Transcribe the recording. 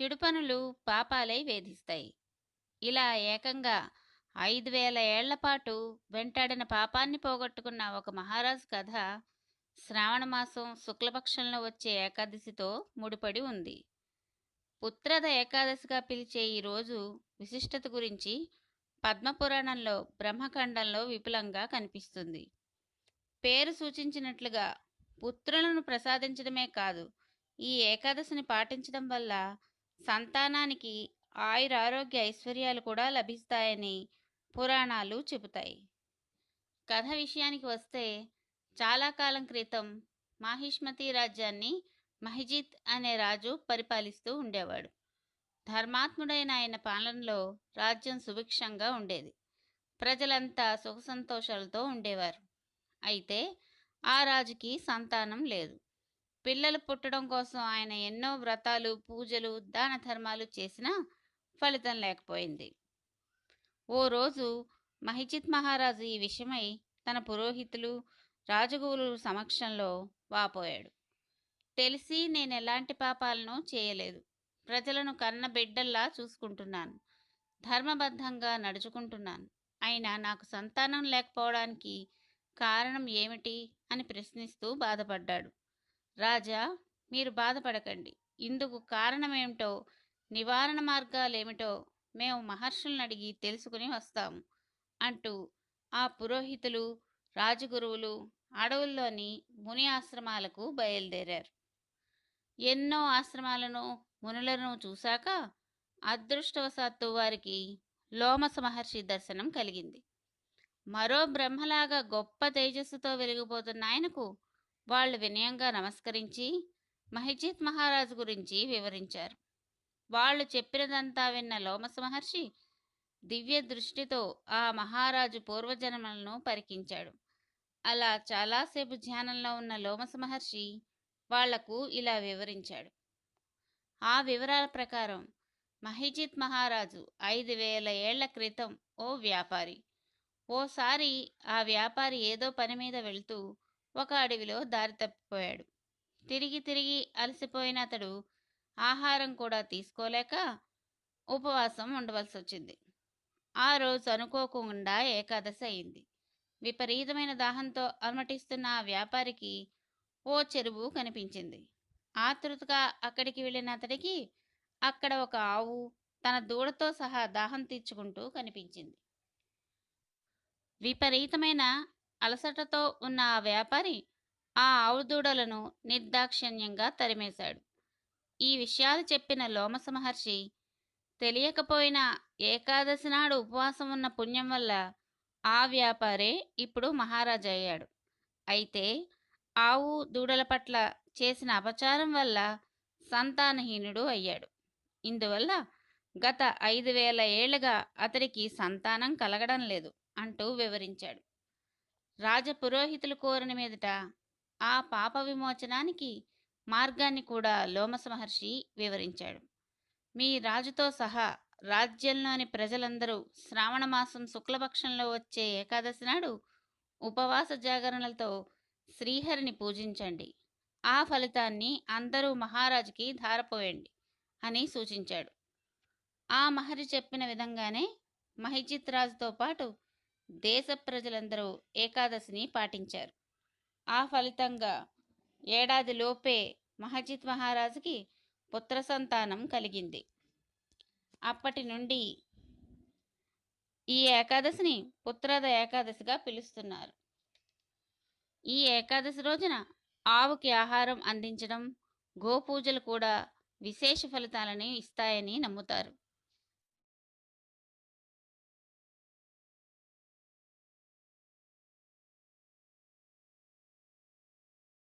చెడు పనులు పాపాలై వేధిస్తాయి. ఇలా ఏకంగా ఐదు వేల ఏళ్ళపాటు వెంటాడిన పాపాన్ని పోగొట్టుకున్న ఒక మహారాజు కథ శ్రావణమాసం శుక్లపక్షంలో వచ్చే ఏకాదశితో ముడిపడి ఉంది. పుత్రద ఏకాదశిగా పిలిచే ఈ రోజు విశిష్టత గురించి పద్మపురాణంలో బ్రహ్మఖండంలో విపులంగా కనిపిస్తుంది. పేరు సూచించినట్లుగా పుత్రులను ప్రసాదించడమే కాదు ఈ ఏకాదశిని పాటించడం వల్ల సంతానానికి ఆయురారోగ్య ఐశ్వర్యాలు కూడా లభిస్తాయని పురాణాలు చెబుతాయి. కథ విషయానికి వస్తే చాలా కాలం క్రితం మాహిష్మతి రాజ్యాన్ని మహిజిత్ అనే రాజు పరిపాలిస్తూ ఉండేవాడు. ధర్మాత్ముడైన ఆయన పాలనలో రాజ్యం సుభిక్షంగా ఉండేది. ప్రజలంతా సుఖ సంతోషాలతో ఉండేవారు. అయితే ఆ రాజుకి సంతానం లేదు. పిల్లలు పుట్టడం కోసం ఆయన ఎన్నో వ్రతాలు పూజలు దాన ధర్మాలు చేసినా ఫలితం లేకపోయింది. ఓ రోజు మహిజిత్ మహారాజు ఈ విషయమై తన పురోహితులు రాజగురువుల సమక్షంలో వాపోయాడు. తెలిసి నేను ఎలాంటి పాపాలను చేయలేదు. ప్రజలను కన్న బిడ్డల్లా చూసుకుంటున్నాను. ధర్మబద్ధంగా నడుచుకుంటున్నాను. అయినా నాకు సంతానం లేకపోవడానికి కారణం ఏమిటి అని ప్రశ్నిస్తూ బాధపడ్డాడు. రాజా మీరు బాధపడకండి. ఇందుకు కారణమేమిటో నివారణ మార్గాలేమిటో మేము మహర్షులను అడిగి తెలుసుకుని వస్తాము అంటూ ఆ పురోహితులు రాజగురువులు అడవుల్లోని ముని ఆశ్రమాలకు బయలుదేరారు. ఎన్నో ఆశ్రమాలను మునులను చూశాక అదృష్టవశాత్తు వారికి లోమస మహర్షి దర్శనం కలిగింది. మరో బ్రహ్మలాగా గొప్ప తేజస్సుతో వెలిగిపోతున్న ఆయనకు వాళ్ళు వినయంగా నమస్కరించి మహిజిత్ మహారాజు గురించి వివరించారు. వాళ్ళు చెప్పినదంతా విన్న లోమస మహర్షి దివ్య దృష్టితో ఆ మహారాజు పూర్వజన్మలను పరికించాడు. అలా చాలాసేపు ధ్యానంలో ఉన్న లోమస మహర్షి వాళ్ళకు ఇలా వివరించాడు. ఆ వివరాల ప్రకారం మహిజిత్ మహారాజు ఐదు వేల ఏళ్ళ క్రితం ఓ వ్యాపారి. ఓసారి ఆ వ్యాపారి ఏదో పని మీద వెళ్తూ ఒక అడవిలో దారి తప్పిపోయాడు. తిరిగి తిరిగి అలసిపోయిన అతడు ఆహారం కూడా తీసుకోలేక ఉపవాసం ఉండవలసి వచ్చింది ఆ రోజు అనుకోకుండా ఏకాదశి అయింది. విపరీతమైన దాహంతో అలమటిస్తున్న ఆ వ్యాపారికి ఓ చెరువు కనిపించింది. ఆతృతగా అక్కడికి వెళ్ళిన అతడికి అక్కడ ఒక ఆవు తన దూడతో సహా దాహం తీర్చుకుంటూ కనిపించింది. విపరీతమైన అలసటతో ఉన్న ఆ వ్యాపారి ఆ ఆవు దూడలను నిర్దాక్షిణ్యంగా తరిమేశాడు. ఈ విషయాలు చెప్పిన లోమస మహర్షి తెలియకపోయినా ఏకాదశి నాడు ఉపవాసం ఉన్న పుణ్యం వల్ల ఆ వ్యాపారే ఇప్పుడు మహారాజా అయ్యాడు. అయితే ఆవు దూడల పట్ల చేసిన అపచారం వల్ల సంతానహీనుడు అయ్యాడు. ఇందువల్ల గత ఐదు వేల ఏళ్ళుగా అతడికి సంతానం కలగడం లేదు అంటూ వివరించాడు. రాజపురోహితులు కోరిన మీదట ఆ పాప విమోచనానికి మార్గాన్ని కూడా లోమస మహర్షి వివరించాడు. మీ రాజుతో సహా రాజ్యంలోని ప్రజలందరూ శ్రావణ మాసం శుక్లపక్షంలో వచ్చే ఏకాదశి నాడు ఉపవాస జాగరణలతో శ్రీహరిని పూజించండి. ఆ ఫలితాన్ని అందరూ మహారాజుకి ధారపోయండి అని సూచించాడు. ఆ మహరి చెప్పిన విధంగానే మహిజిత్ రాజుతో పాటు దేశ ప్రజలందరూ ఏకాదశిని పాటించారు. ఆ ఫలితంగా ఏడాది లోపే మహజిత్ మహారాజుకి పుత్ర సంతానం కలిగింది. అప్పటి నుండి ఈ ఏకాదశిని పుత్రద ఏకాదశిగా పిలుస్తున్నారు. ఈ ఏకాదశి రోజున ఆవుకి ఆహారం అందించడం గోపూజలు కూడా విశేష ఫలితాలని ఇస్తాయని నమ్ముతారు.